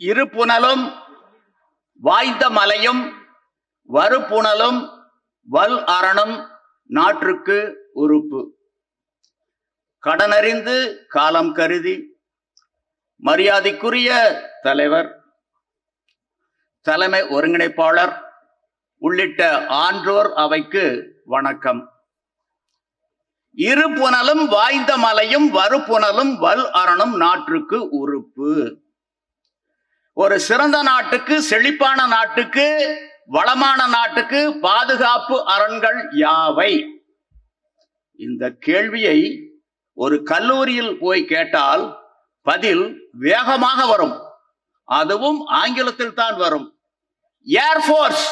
இரு வாய்ந்த மலையும் வறுப்புணலும் வல் அரணம் நாற்றுக்கு உறுப்பு. கடனறிந்து காலம் கருதி மரியாதைக்குரிய தலைவர் தலைமை ஒருங்கிணைப்பாளர் உள்ளிட்ட ஆன்றோர் அவைக்கு வணக்கம். இரு வாய்ந்த மலையும் வறுப்புணலும் வல் அரணம் நாற்றுக்கு உறுப்பு. ஒரு சிறந்த நாட்டுக்கு செழிப்பான நாட்டுக்கு வளமான நாட்டுக்கு பாதுகாப்பு அரண்கள் யாவை? இந்த கேள்வியை ஒரு கல்லூரியில் போய் கேட்டால் பதில் வேகமாக வரும். அதுவும் ஆங்கிலத்தில் தான் வரும். Air force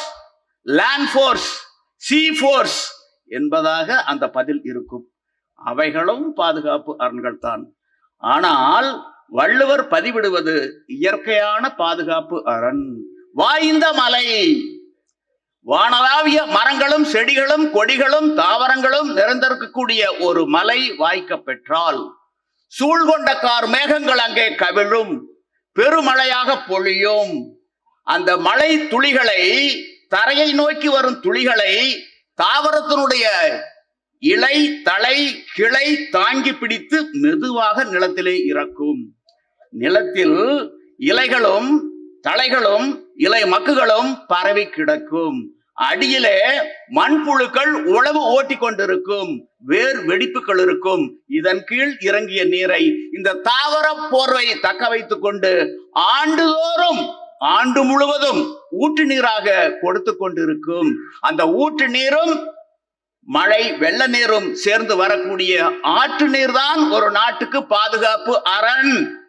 land force sea force என்பதாக அந்த பதில் இருக்கும். அவைகளும் பாதுகாப்பு அரண்கள் தான். ஆனால் வள்ளுவர் பதிவிடுவது இயற்கையான பாதுகாப்பு அரண். வாய்ந்த மலை. வானளாவிய மரங்களும் செடிகளும் கொடிகளும் தாவரங்களும் நிறைந்திருக்கக்கூடிய ஒரு மலை வாய்க்க பெற்றால் சூழ்கொண்ட கார் மேகங்கள் அங்கே கவிழும் பெருமழையாக பொழியும். அந்த மழை துளிகளை தரையை நோக்கி வரும் துளிகளை தாவரத்தினுடைய இலை தலை கிளை தாங்கி பிடித்து மெதுவாக நிலத்திலே இறக்கும். நிலத்தில் இலைகளும் தழைகளும் இலை மக்குகளும் பரவி கிடக்கும். அடியிலே மண்புழுக்கள் உழவு ஓட்டி கொண்டிருக்கும். வேர் வெடிப்புகள் இருக்கும். இதன் கீழ் இறங்கிய நீரை இந்த தாவர போர்வை தக்க வைத்துக் கொண்டு ஆண்டுதோறும் ஆண்டு முழுவதும் ஊற்று நீராக கொடுத்து கொண்டிருக்கும். அந்த ஊற்று நீரும் மழை வெள்ள நீரும் சேர்ந்து வரக்கூடிய ஆற்று நீர் தான் ஒரு நாட்டுக்கு பாதுகாப்பு அரண்.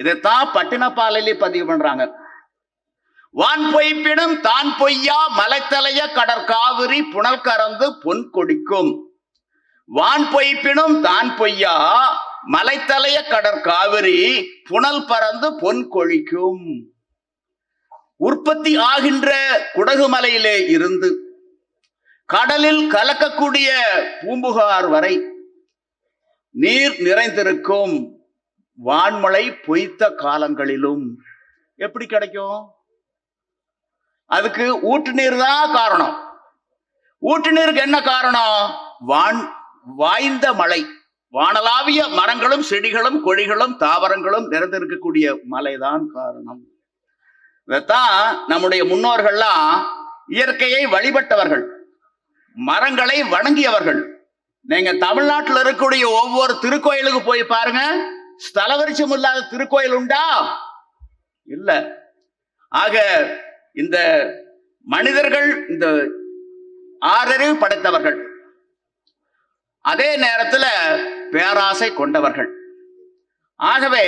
இதைத்தான் பட்டினப்பாலையிலே பதிவு பண்றாங்க. வான் பொய்ப்பினும் தான் பொய்யா மலைத்தலைய கடற்காவிரி புனல் கறந்து பொன் கொடிக்கும். வான் பொய்ப்பினும் தான் பொய்யா மலைத்தலைய கடற்காவிரி புனல் பறந்து பொன் கொழிக்கும். உற்பத்தி ஆகின்ற குடகு மலையிலே இருந்து கடலில் கலக்கக்கூடிய பூம்புகார் வரை நீர் நிறைந்திருக்கும். வான்மழை பொய்த்த காலங்களிலும் எப்படி கிடைக்கும்? அதுக்கு ஊற்று நீர் தான் காரணம். ஊற்று நீருக்கு என்ன காரணம்? வான் வாய்ந்த மழை வானலாவிய மரங்களும் செடிகளும் கொடிகளும் தாவரங்களும் நிறைந்திருக்கக்கூடிய மலைதான் காரணம். இதைத்தான் நம்முடைய முன்னோர்கள்லாம் இயற்கையை வழிபட்டவர்கள் மரங்களை வணங்கியவர்கள். நீங்க தமிழ்நாட்டில் இருக்கக்கூடிய ஒவ்வொரு திருக்கோயிலுக்கு போய் பாருங்க ஸ்தலவரிச்சம் இல்லாத திருக்கோயில் உண்டா? இல்ல. ஆக இந்த மனிதர்கள் இந்த ஆறறிவு படைத்தவர்கள் அதே நேரத்துல பேராசை கொண்டவர்கள். ஆகவே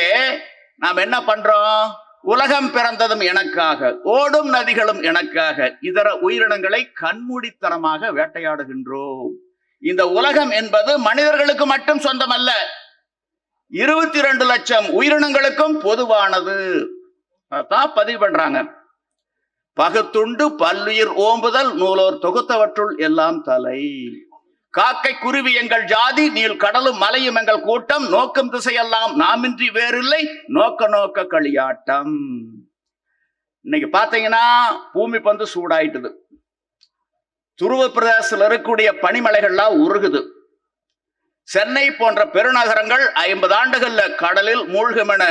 நாம் என்ன பண்றோம்? உலகம் பிறந்ததும் எனக்காக ஓடும் நதிகளும் எனக்காக இதர உயிரினங்களை கண்மூடித்தனமாக வேட்டையாடுகின்றோம். இந்த உலகம் என்பது மனிதர்களுக்கு மட்டும் சொந்தமல்ல இருபத்தி ரெண்டு லட்சம் உயிரினங்களுக்கும் பொதுவானது. அதான் பதிவு பண்றாங்க. பகுத்துண்டு பல்லுயிர் ஓம்புதல் நூலோர் தொகுத்தவற்றுள் எல்லாம் தலை. காக்கை குருவி எங்கள் ஜாதி நீள் கடலும் மலையும் எங்கள் கூட்டம் நோக்கம் திசையெல்லாம் நாமின்றி வேறில்லை நோக்க நோக்க களியாட்டம். இன்னைக்கு பாத்தீங்கன்னா பூமி பந்து சூடாயிட்டுது. துருவ பிரதேசத்தில் இருக்கக்கூடிய பனிமலைகள்லாம் உருகுது. சென்னை போன்ற பெருநகரங்கள் ஐம்பது ஆண்டுகள்ல கடலில் மூழ்கும் என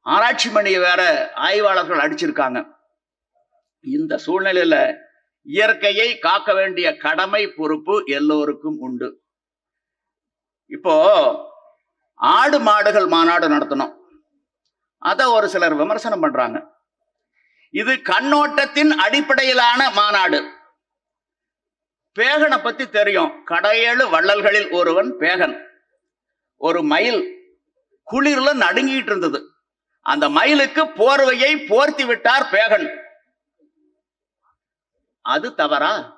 ஆராய்ச்சி மணியை வேற ஆய்வாளர்கள் அடிச்சிருக்காங்க. இந்த சூழ்நிலையில இயற்கையை காக்க வேண்டிய கடமை பொறுப்பு எல்லோருக்கும் உண்டு. இப்போ ஆடு மாடுகள் மாநாடு நடத்தணும். அத ஒரு சிலர் விமர்சனம் பண்றாங்க. இது கண்ணோட்டத்தின் அடிப்படையிலான மாநாடு. பேகனை பத்தி தெரியும். கடையேழு வள்ளல்களில் ஒருவன் பேகன். ஒரு மயில் குளிர்ல நடுங்கிட்டு இருந்தது. அந்த மயிலுக்கு போர்வையை போர்த்தி விட்டார் பேகன். அது தவறா?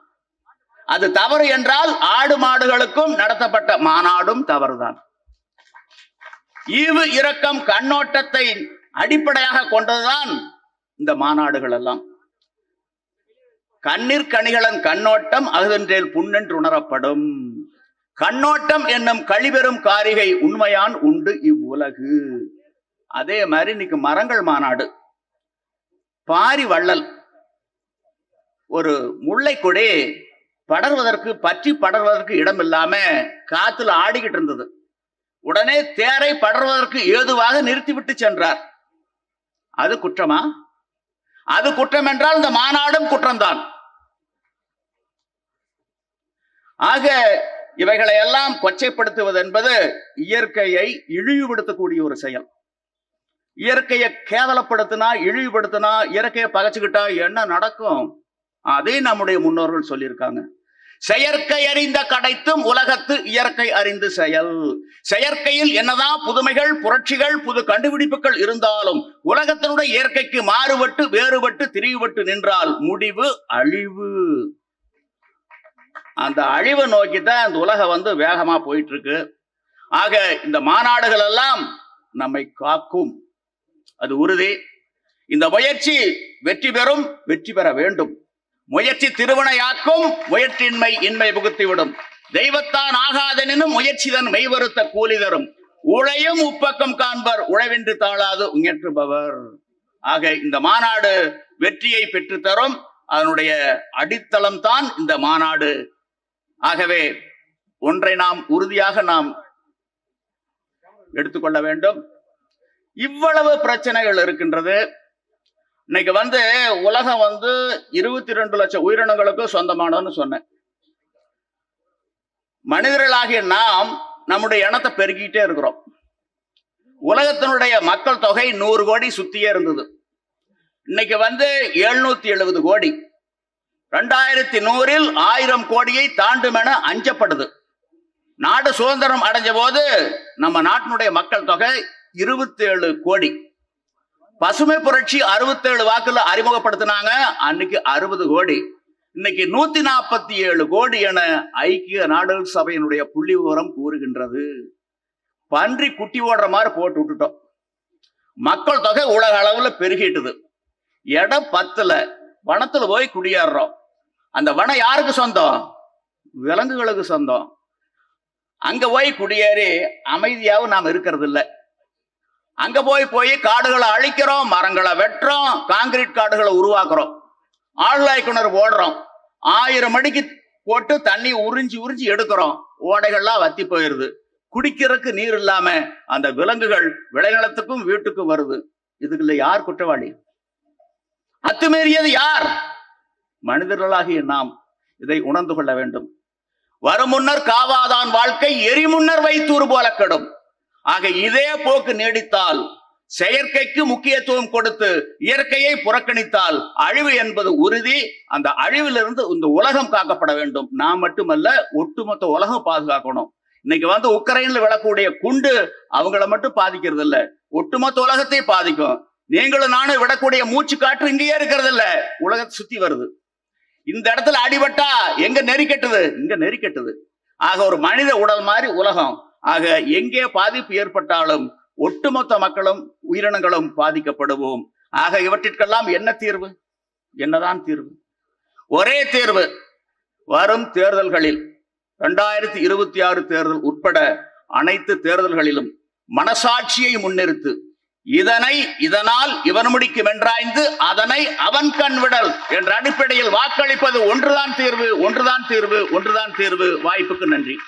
அது தவறு என்றால் ஆடு மாடுகளுக்கும் நடத்தப்பட்ட மாநாடும் தவறுதான். ஈவு இரக்கம் கண்ணோட்டத்தை அடிப்படையாக கொண்டதுதான் இந்த மாநாடுகள் எல்லாம். கண்ணீர் கணிகளன் கண்ணோட்டம் அகுதன்றேல் புண்ணென்று உணரப்படும். கண்ணோட்டம் என்னும் கழிபெறும் காரிகை உண்மையான் உண்டு இவ்வுலகு. அதே மாதிரி இன்னைக்கு மரங்கள் மாநாடு. பாரி வள்ளல் ஒரு முல்லை கொடி படர்வதற்கு பற்றி படர்வதற்கு இடம் இல்லாம காத்துல ஆடிக்கிட்டு இருந்தது. உடனே தேரை படர்வதற்கு ஏதுவாக நிறுத்திவிட்டு சென்றார். அது குற்றமா? அது குற்றம் என்றால் இந்த மாநாடும் குற்றம்தான். ஆக இவைகளை எல்லாம் கொச்சைப்படுத்துவது என்பது இயற்கையை இழிவுபடுத்தக்கூடிய ஒரு செயல். இயற்கையை கேவலப்படுத்தினா இழிவுபடுத்தினா இயற்கையை பகைச்சுக்கிட்டா என்ன நடக்கும்? அதை நம்முடைய முன்னோர்கள் சொல்லியிருக்காங்க. செயற்கை அறிந்த கடைத்தும் உலகத்து இயற்கை அறிந்து செயல். செயற்கையில் என்னதான் புதுமைகள் புரட்சிகள் புது கண்டுபிடிப்புகள் இருந்தாலும் உலகத்தினுடைய இயற்கைக்கு மாறுபட்டு வேறுபட்டு திரிவுபட்டு நின்றால் முடிவு அழிவு. அந்த அழிவை நோக்கி தான் இந்த உலகம் வந்து வேகமா போயிட்டு இருக்கு ஆக இந்த மாநாடுகள் எல்லாம் நம்மை காக்கும். அது உறுதி. இந்த முயற்சி வெற்றி பெறும் வெற்றி பெற வேண்டும். முயற்சி திருவினையாக்கும் முயற்சியின்மை இன்மை புகுத்திவிடும். தெய்வத்தான் ஆகாதனும் முயற்சிதன் மெய்வருத்த கூலி தரும். உழையும் உப்பக்கம் காண்பர் உழைவென்று தாழாது உயற்றுபவர். ஆக இந்த மாநாடு வெற்றியை பெற்று தரும் அதனுடைய அடித்தளம் தான் இந்த மாநாடு. ஆகவே ஒன்றை நாம் உறுதியாக நாம் எடுத்துக்கொள்ள வேண்டும். இவ்வளவு பிரச்சனைகள் இருக்கின்றது. இன்னைக்கு வந்து உலகம் வந்து இருபத்தி ரெண்டு லட்சம் உயிரினங்களுக்கு சொந்தமானதுன்னு சொன்னேன். மனிதர்களாகிய நாம் நம்முடைய இனத்தை பெருகிட்டே இருக்கிறோம். உலகத்தினுடைய மக்கள் தொகை நூறு கோடி சுத்தியே இருந்தது. இன்னைக்கு வந்து எழுநூத்தி எழுபது கோடி. ரெண்டாயிரத்தி நூறில் ஆயிரம் கோடியை தாண்டும் என அஞ்சப்படுது. நாடு சுதந்திரம் அடைஞ்ச போது நம்ம நாட்டினுடைய மக்கள் தொகை இருபத்தி ஏழு கோடி. பசுமை புரட்சி அறுபத்தேழு வாக்குல அறிமுகப்படுத்தினாங்க. அன்னைக்கு அறுபது கோடி. இன்னைக்கு நூத்தி நாற்பத்தி ஏழு கோடி என ஐக்கிய நாடுகள் சபையினுடைய புள்ளி விவரம் கூறுகின்றது. பன்றி குட்டி ஓடுற மாதிரி போட்டு விட்டுட்டோம். மக்கள் தொகை உலக அளவுல பெருகிட்டுது. இடம் பத்துல. வனத்துல போய் குடியேறுறோம். அந்த வனம் யாருக்கு சொந்தம்? விலங்குகளுக்கு சொந்தம். அங்க போய் குடியேறி அமைதியாவும் நாம் இருக்கிறது இல்லை அங்க போய் போய் காடுகளை அழிக்கிறோம் மரங்களை வெட்டுறோம் காங்கிரீட் காடுகளை உருவாக்குறோம். ஆழ்வாய் கிணறு ஓடுறோம். ஆயிரம் அடிக்கு போட்டு தண்ணி உறிஞ்சி உறிஞ்சி எடுக்கிறோம். ஓடைகள்லாம் வத்தி போயிருது. குடிக்கிறதுக்கு நீர் இல்லாம அந்த விலங்குகள் விளைநிலத்துக்கும் வீட்டுக்கும் வருது. இதுக்குள்ள யார் குற்றவாளி? அத்துமீறியது யார்? மனிதர்களாகிய நாம் இதை உணர்ந்து கொள்ள வேண்டும். வரும் முன்னர் காவாதான் வாழ்க்கை எரிமுன்னர் வைத்தூர் போல கெடும். ஆக இதே போக்கு நீடித்தால் செயற்கைக்கு முக்கியத்துவம் கொடுத்து இயற்கையை புறக்கணித்தால் அழிவு என்பது உறுதி. அந்த அழிவிலிருந்து இந்த உலகம் காக்கப்பட வேண்டும். நான் மட்டுமல்ல ஒட்டுமொத்த உலகம் பாதுகாக்கணும். இன்னைக்கு வந்து உக்ரைன்ல விழக்கூடிய குண்டு அவங்கள மட்டும் பாதிக்கிறது இல்ல ஒட்டுமொத்த உலகத்தை பாதிக்கும். நீங்களும் நானும் விடக்கூடிய மூச்சு காற்று இங்கேயே இருக்கிறது இல்ல உலகத்தை சுத்தி வருது. இந்த இடத்துல அடிபட்டா எங்க நெறிக்கட்டுது இங்க நெறிக்கட்டுது ஆக ஒரு மனித உடல் மாதிரி உலகம். ஆக எங்கே பாதிப்பு ஏற்பட்டாலும் ஒட்டுமொத்த மக்களும் உயிரினங்களும் பாதிக்கப்படுவோம். ஆக இவற்றிற்கெல்லாம் என்ன தீர்வு? என்னதான் தீர்வு? ஒரே தீர்வு வரும் தேர்தல்களில் இரண்டாயிரத்தி இருபத்தி ஆறு தேர்தல் உட்பட அனைத்து தேர்தல்களிலும் மனசாட்சியை முன்னிறுத்து இதனை இதனால் இவன் முடிக்கும் என்றாய்ந்து அதனை அவன் கண் விடல் என்ற அடிப்படையில் வாக்களிப்பது ஒன்றுதான் தீர்வு ஒன்றுதான் தீர்வு ஒன்றுதான் தீர்வு. வாய்ப்புக்கு நன்றி.